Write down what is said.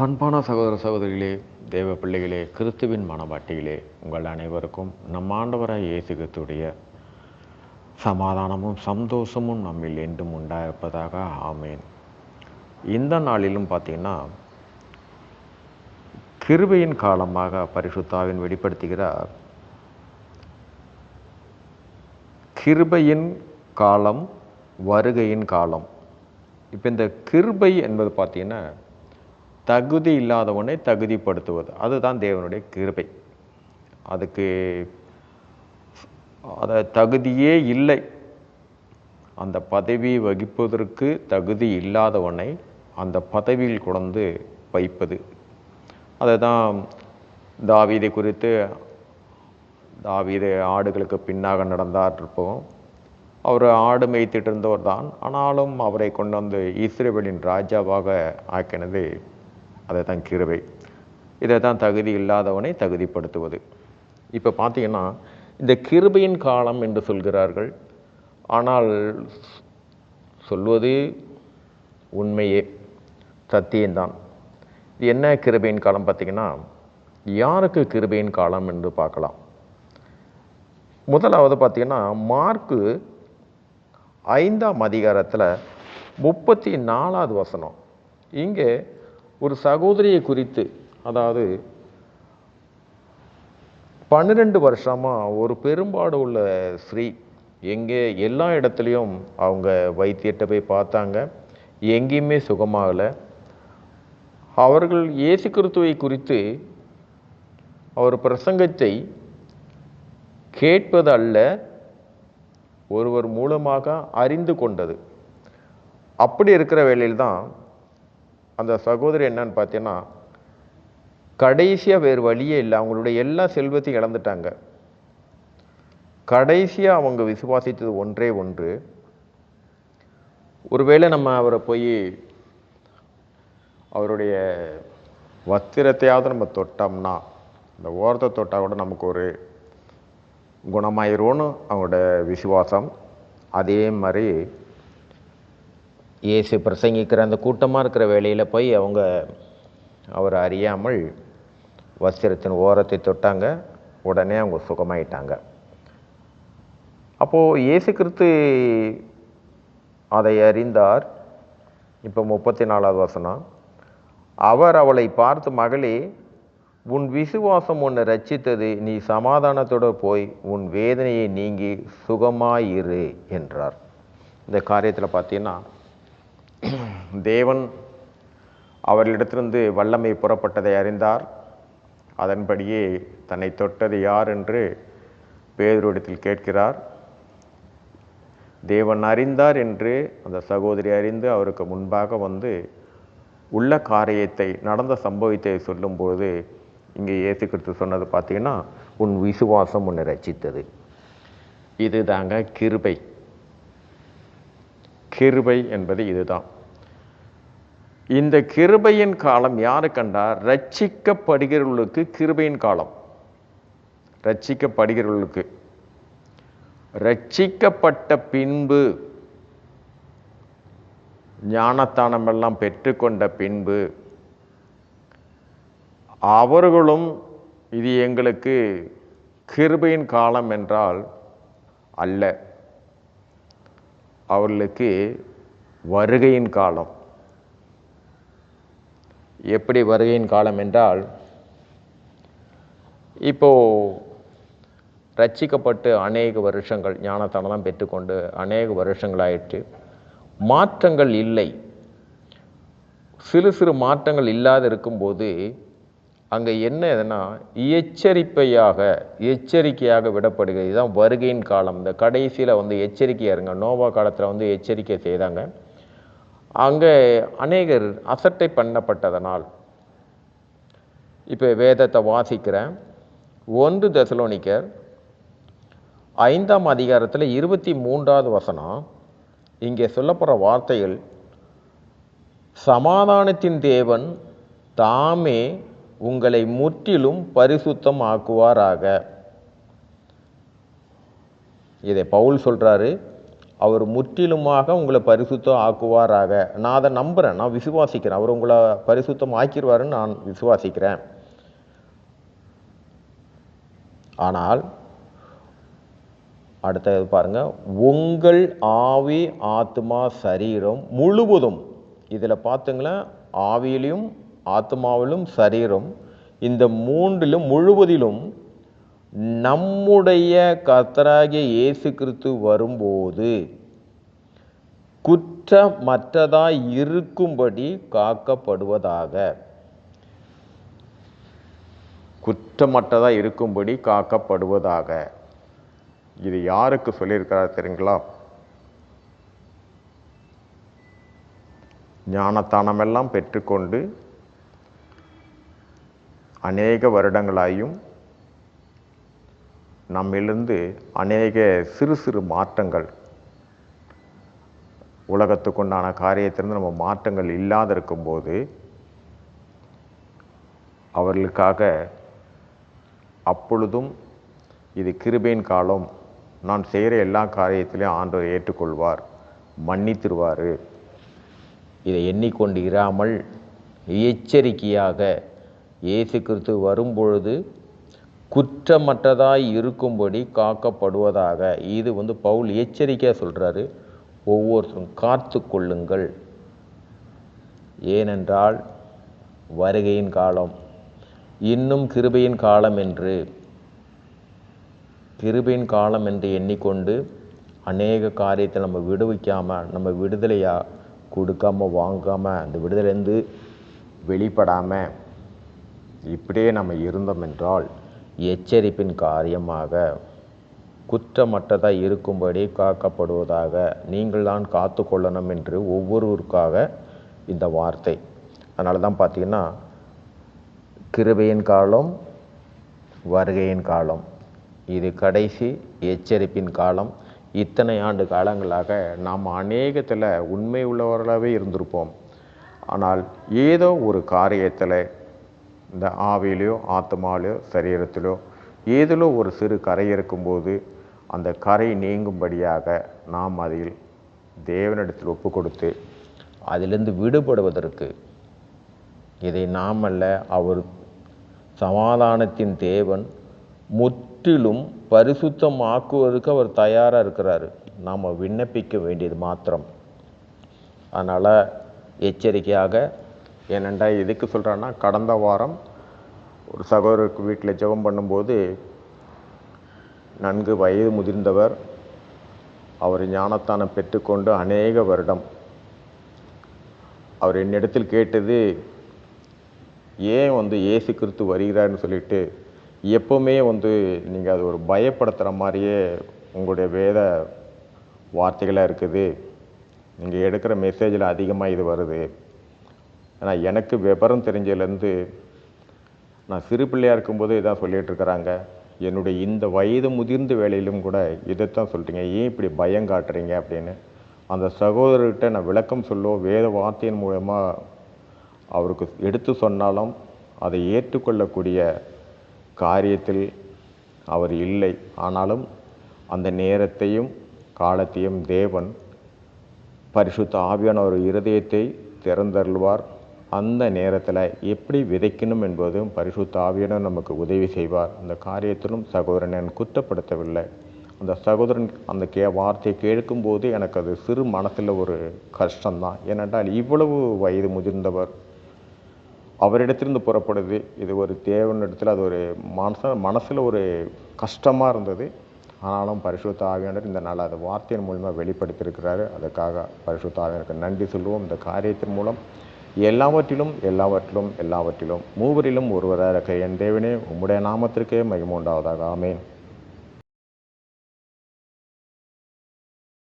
அன்பான சகோதர சகோதரிகளே தேவ பிள்ளைகளே கிறிஸ்துவின் மனவாட்டிகளே உங்கள் அனைவருக்கும் நம் ஆண்டவராய் இயேசு கிறிஸ்துடைய சமாதானமும் சந்தோஷமும் நம்மில் என்றும் உண்டாயிருப்பதாக ஆமேன். இந்த நாளிலும் பார்த்தீங்கன்னா கிருபையின் காலமாக பரிசுத்தாவின் வெளிப்படுத்துகிறார். கிருபையின் காலம் வருகையின் காலம். இப்போ இந்த கிருபை என்பது பார்த்தீங்கன்னா தகுதி இல்லாதவனை தகுதிப்படுத்துவது. அதுதான் தேவனுடைய கிருபை. அதுக்கு அதை தகுதியே இல்லை. அந்த பதவி வகிப்பதற்கு தகுதி இல்லாதவனை அந்த பதவியில் கொண்டு வைப்பது. அதை தான் தாவீதை குறித்து தாவீது ஆடுகளுக்கு பின்னாக நடந்தார் இருப்போம். அவர் ஆடு மேய்த்திட்டு இருந்தவர் தான் ஆனாலும் அவரை கொண்டு வந்து இஸ்ரேவேலின் ராஜாவாக ஆக்கினது அதை தான் கிருபை. இதை தான் தகுதி இல்லாதவனை தகுதிப்படுத்துவது. இப்போ பார்த்தீங்கன்னா இந்த கிருபையின் காலம் என்று சொல்கிறார்கள். ஆனால் சொல்வது உண்மையே சத்தியம்தான். இது என்ன கிருபையின் காலம் பார்த்தீங்கன்னா யாருக்கு கிருபையின் காலம் என்று பார்க்கலாம். முதலாவது பார்த்திங்கன்னா மார்க்கு ஐந்தாம் அதிகாரத்தில் முப்பத்தி நாலாவது வசனம். இங்கே ஒரு சகோதரியை குறித்து அதாவது பன்னிரெண்டு வருஷமாக ஒரு பெரும்பாடு உள்ள ஸ்ரீ எங்கே எல்லா இடத்துலையும் அவங்க வைத்தியத்தை போய் பார்த்தாங்க. எங்கேயுமே சுகமாகலை. அவர்கள் இயேசு கிறித்துவை குறித்து அவர் பிரசங்கத்தை கேட்பது அல்ல ஒருவர் மூலமாக அறிந்து கொண்டது. அப்படி இருக்கிற வேளையில் தான் அந்த சகோதரி என்னன்னு பார்த்தீங்கன்னா கடைசியாக வேறு வழியே இல்லை. அவங்களுடைய எல்லா செல்வத்தையும் இழந்துட்டாங்க. கடைசியாக அவங்க விசுவாசித்தது ஒன்றே ஒன்று. ஒருவேளை நம்ம அவரை போய் அவருடைய வஸ்திரத்தையாவது நம்ம தொட்டோம்னா இந்த ஓரத்தை தொட்டால் கூட நமக்கு ஒரு குணமாயிரும்னு அவங்களோட விசுவாசம். அதே மாதிரி இயேசு பிரசங்கிக்கிற அந்த கூட்டமாக இருக்கிற வேலையில் போய் அவங்க அவர் அறியாமல் வஸ்திரத்தின் ஓரத்தை தொட்டாங்க. உடனே அவங்க சுகமாயிட்டாங்க. அப்போது இயேசு கிறிஸ்து அதை அறிந்தார். இப்போ முப்பத்தி நாலாவது வசனம். அவர் அவளை பார்த்து மகளே உன் விசுவாசம் உன்னை ரச்சித்தது நீ சமாதானத்தோடு போய் உன் வேதனையை நீங்கி சுகமாயிரு என்றார். இந்த காரியத்தில் பார்த்தீங்கன்னா தேவன் அவர்களிடத்திலிருந்து வல்லமை புறப்பட்டதை அறிந்தார். அதன்படியே தன்னை தொட்டது யார் என்று பேதுருவிடத்தில் கேட்கிறார். தேவன் அறிந்தார் என்று அந்த சகோதரி அறிந்து அவருக்கு முன்பாக வந்து உள்ள காரியத்தை நடந்த சம்பவத்தை சொல்லும்போது இங்கே இயேசு கிறிஸ்து சொன்னது பார்த்தீங்கன்னா உன் விசுவாசம் உன்னை ரச்சித்தது இது தாங்க கிருபை. கிருபை என்பது இதுதான். இந்த கிருபையின் காலம் யாரு கண்டா? ரட்சிக்கப்படுகிறவர்களுக்கு கிருபையின் காலம். ரட்சிக்கப்படுகிறவர்களுக்கு. ரட்சிக்கப்பட்ட பின்பு ஞானத்தானம் எல்லாம் பெற்றுக்கொண்ட பின்பு அவர்களும் இது எங்களுக்கு கிருபையின் காலம் என்றால் அல்ல. அவர்களுக்கு வருகையின் காலம். எப்படி வருகையின் காலம் என்றால் இப்போ ரட்சிக்கப்பட்டு அநேக வருஷங்கள் ஞானத்தானெல்லாம் பெற்றுக்கொண்டு அநேக வருஷங்கள் ஆயிற்று மாற்றங்கள் இல்லை. சிறு சிறு மாற்றங்கள் இல்லாத இருக்கும்போது அங்கே என்ன எதுனா எச்சரிப்பையாக எச்சரிக்கையாக விடப்படுகிறது. இதுதான் வருகையின் காலம். இந்த கடைசியில் வந்து எச்சரிக்கையாக இருங்க. நோவா காலத்தில் வந்து எச்சரிக்கை செய்தாங்க. அங்கே அநேகர் அசட்டை பண்ணப்பட்டதனால். இப்போ வேதத்தை வாசிக்கிறேன் ஒன்று தசலோனிக்கர் ஐந்தாம் அதிகாரத்தில் இருபத்தி மூன்றாவது வசனம் இங்கே சொல்லப்படுற வார்த்தைகள் சமாதானத்தின் தேவன் தாமே உங்களை முற்றிலும் பரிசுத்தம் ஆக்குவாராக இதை பவுல் சொல்கிறாரு அவர் முற்றிலுமாக உங்களை பரிசுத்தம் ஆக்குவாராக நான் அதை நம்புகிறேன் நான் விசுவாசிக்கிறேன். அவர் உங்களை பரிசுத்தம் ஆக்கிடுவாருன்னு நான் விசுவாசிக்கிறேன். ஆனால் அடுத்தது பாருங்கள் உங்கள் ஆவி ஆத்மா சரீரம் முழுவதும் இதில் பார்த்துங்களேன் ஆவியிலும் ஆத்மாவிலும் சரீரம் இந்த மூன்றிலும் முழுவதிலும் நம்முடைய கர்த்தராகிய இயேசு கிறிஸ்து வரும்போது குற்றமற்றதாய் இருக்கும்படி காக்கப்படுவதாக. குற்றமற்றதாக இருக்கும்படி காக்கப்படுவதாக. இது யாருக்கு சொல்லியிருக்கிறார் தெரியுங்களா? ஞானத்தானமெல்லாம் பெற்றுக்கொண்டு அநேக வருடங்களாயும் நம்மிலிருந்து அநேக சிறு சிறு மாற்றங்கள். உலகத்துக்குண்டான காரியத்திலிருந்து நம்ம மாற்றங்கள் இல்லாத இருக்கும்போது அவர்களுக்காக அப்பொழுதும் இது கிருபையின் காலம். நான் செய்கிற எல்லா காரியத்திலையும் ஆண்டவர் ஏற்றுக்கொள்வார் மன்னித்திருவார். இதை எண்ணிக்கொண்டு இராமல் எச்சரிக்கையாக இயேசு கிறிஸ்து வரும்பொழுது குற்றமற்றதாய் இருக்கும்படி காக்கப்படுவதாக. இது வந்து பவுல் எச்சரிக்கையாக சொல்கிறாரு ஒவ்வொருத்தரும் காத்து கொள்ளுங்கள். ஏனென்றால் வருகையின் காலம் இன்னும் கிருபையின் காலம் என்று கிருபையின் காலம் என்று எண்ணிக்கொண்டு அநேக காரியத்தை நம்ம விடுவிக்காமல் நம்ம விடுதலையாக கொடுக்காம வாங்காமல் அந்த விடுதலைந்து வெளிப்படாமல் இப்படியே நம்ம இருந்தோம் என்றால் எச்சரிப்பின் காரியமாக. குற்றமற்றதாக இருக்கும்படி காக்கப்படுவதாக நீங்கள் தான் காத்து கொள்ளணும் என்று ஒவ்வொருவருக்காக இந்த வார்த்தை. அதனால தான் பார்த்தீங்கன்னா கிருபையின் காலம் வருகையின் காலம். இது கடைசி எச்சரிப்பின் காலம். இத்தனை ஆண்டு காலங்களாக நாம் அநேகத்தில் உண்மை உள்ளவர்களாகவே இருந்திருப்போம். ஆனால் ஏதோ ஒரு காரியத்தில் இந்த ஆவியிலையோ ஆத்மாலையோ சரீரத்திலோ ஏதிலோ ஒரு சிறு கரை இருக்கும்போது அந்த கரை நீங்கும்படியாக நாம் அதில் தேவனிடத்தில் ஒப்பு கொடுத்து அதிலிருந்து விடுபடுவதற்கு இதை நாம் அல்ல அவர் சமாதானத்தின் தேவன் முற்றிலும் பரிசுத்தமாக்குவதற்கு அவர் தயாராக இருக்கிறார். நாம் விண்ணப்பிக்க வேண்டியது மாத்திரம். அதனால் எச்சரிக்கையாக ஏனெண்டா எதுக்கு சொல்கிறேன்னா கடந்த வாரம் ஒரு சகோதரருக்கு வீட்டில் ஜெபம் பண்ணும்போது நன்கு வயது முதிர்ந்தவர் அவர் ஞானத்தானம் பெற்றுக்கொண்டு அநேக வருடம் அவர் என்னிடத்தில் கேட்டது ஏன் வந்து ஏசு கிறிஸ்து வருகிறார்னு சொல்லிட்டு எப்போவுமே வந்து நீங்கள் அது ஒரு பயப்படுத்துகிற மாதிரியே உங்களுடைய வேத வார்த்தைகளாக இருக்குது. நீங்கள் எடுக்கிற மெசேஜில் அதிகமாக இது வருது. ஏன்னா எனக்கு விவரம் தெரிஞ்சதுலேருந்து நான் சிறு பிள்ளையாக இருக்கும்போது இதான் சொல்லிகிட்டு இருக்கிறாங்க. என்னுடைய இந்த வயது முதிர்ந்த வேலையிலும் கூட இதைத்தான் சொல்கிறீங்க ஏன் இப்படி பயம் காட்டுறீங்க அப்படின்னு. அந்த சகோதரர்கிட்ட நான் விளக்கம் சொல்லோ வேத வார்த்தையின் மூலமாக அவருக்கு எடுத்து சொன்னாலும் அதை ஏற்றுக்கொள்ளக்கூடிய காரியத்தில் அவர் இல்லை. ஆனாலும் அந்த நேரத்தையும் காலத்தையும் தேவன் பரிசுத்த ஆவியான ஒரு இருதயத்தை திறந்தருள்வார். அந்த நேரத்தில் எப்படி விதைக்கணும் என்பதும் பரிசுத்த ஆவியிடம் நமக்கு உதவி செய்வார். அந்த காரியத்திலும் சகோதரனை குற்றப்படுத்தவில்லை அந்த சகோதரன் அந்த கே வார்த்தையை கேட்கும்போது எனக்கு அது சிறு மனசில் ஒரு கஷ்டம்தான். ஏனென்றால் இவ்வளவு வயது முதிர்ந்தவர் அவரிடத்திலிருந்து புறப்படுது. இது ஒரு தேவனிடத்தில் அது ஒரு மனச மனசில் ஒரு கஷ்டமாக இருந்தது. ஆனாலும் பரிசுத்த ஆவியானவர் இந்த நாள் அது வார்த்தையின் மூலமாக வெளிப்படுத்தியிருக்கிறாரு. அதுக்காக பரிசுத்த ஆவியானருக்கு நன்றி சொல்லுவோம். இந்த காரியத்தின் மூலம் எல்லாவற்றிலும் எல்லாவற்றிலும் எல்லாவற்றிலும் மூவரிலும் ஒருவராக இருக்க என் தேவனே உம்முடைய நாமத்திற்கே மகிமுண்டாவதாக ஆமேன்.